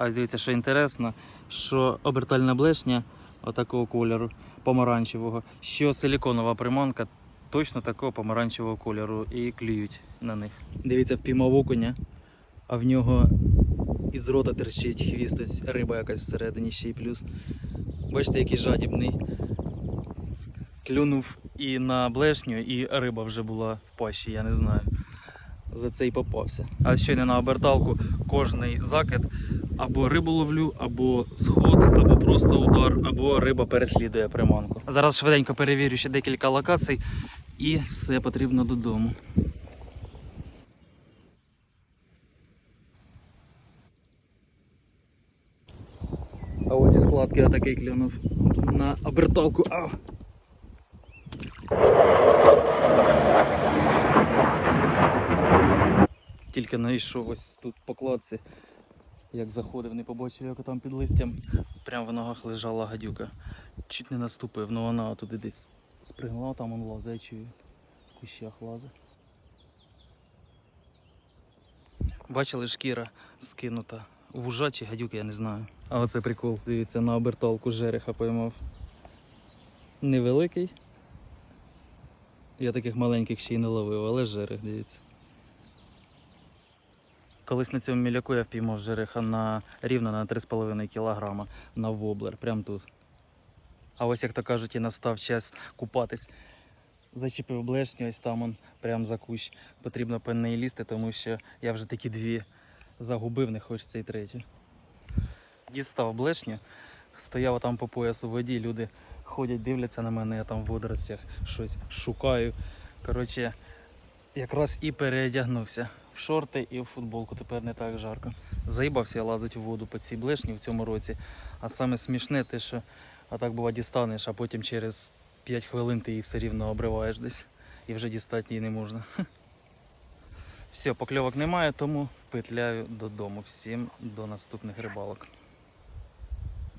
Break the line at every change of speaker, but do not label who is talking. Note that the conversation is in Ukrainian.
А ось дивіться, що інтересно, що обертальна блешня отакого кольору, помаранчевого, що силіконова приманка точно такого помаранчевого кольору і клюють на них. Дивіться, впіймав окуня, а в нього із рота терчить хвіст, ось риба якась всередині ще й плюс. Бачите, який жадібний. Клюнув і на блешню, і риба вже була в пащі, я не знаю. За це й попався. А ще не на оберталку кожний закид або рибу ловлю, або сход, або просто удар, або риба переслідує приманку. Зараз швиденько перевірю ще декілька локацій і все потрібно додому. А ось і складки отакий клюнув на оберталку. Ау! Тільки знайшов ось тут по кладці. Як заходив, не побачив, як там під листям. Прямо в ногах лежала гадюка. Чуть не наступив, але вона туди десь спригнула, там он лазить. В кущах лазить. Бачили, шкіра скинута. Вужа чи гадюка, я не знаю. А оце прикол. Дивіться, на оберталку жереха поймав. Невеликий. Я таких маленьких ще й не ловив, але жерех, дивіться. Колись на цьому міляку я впіймав жереха на рівно на 3,5 кг на воблер, прямо тут. А ось, як то кажуть, і настав час купатись. Зачепив блешню, ось там он, прямо за кущ. Потрібно по лізти, тому що я вже такі дві загубив, не хочеться і третю. Дістав блешню, стояв там по поясу в воді, люди ходять, дивляться на мене, я там в водоростях щось шукаю. Коротше, якраз і переодягнувся шорти і в футболку. Тепер не так жарко. Заїбався я лазити в воду по цій блешні в цьому році. А саме смішне те, що так, бува дістанеш, а потім через 5 хвилин ти її все рівно обриваєш десь і вже дістати її не можна. Все, покльовок немає, тому петляю додому. Всім до наступних рибалок.